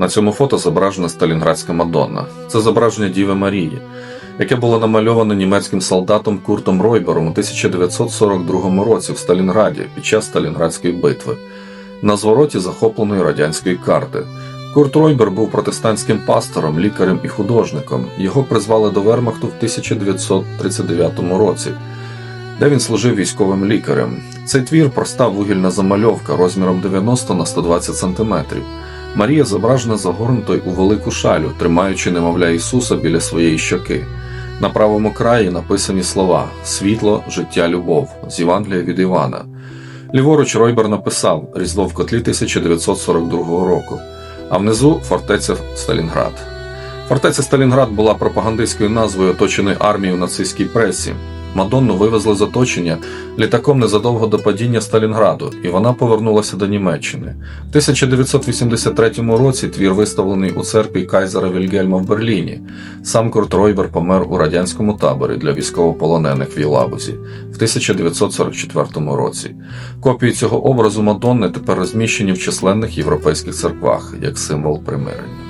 На цьому фото зображена Сталінградська Мадонна. Це зображення Діви Марії, яке було намальоване німецьким солдатом Куртом Ройбером у 1942 році в Сталінграді під час Сталінградської битви на звороті захопленої радянської карти. Курт Ройбер був протестантським пастором, лікарем і художником. Його призвали до Вермахту в 1939 році, де він служив військовим лікарем. Цей твір проста вугільна замальовка розміром 90 на 120 см. Марія зображена загорнутою у велику шалю, тримаючи немовля Ісуса біля своєї щоки. На правому краї написані слова Світло, життя, любов з Євангелія від Івана. Ліворуч Ройбер написав Різдво в котлі 1942 року, а внизу фортеця Сталінград. Фортеця Сталінград була пропагандистською назвою оточеної армією в нацистській пресі. Мадонну вивезли з оточення літаком незадовго до падіння Сталінграду, і вона повернулася до Німеччини. В 1983 році твір виставлений у церкві Кайзера Вільгельма в Берліні. Сам Курт Ройбер помер у радянському таборі для військовополонених в Єлабузі в 1944 році. Копії цього образу Мадонни тепер розміщені в численних європейських церквах як символ примирення.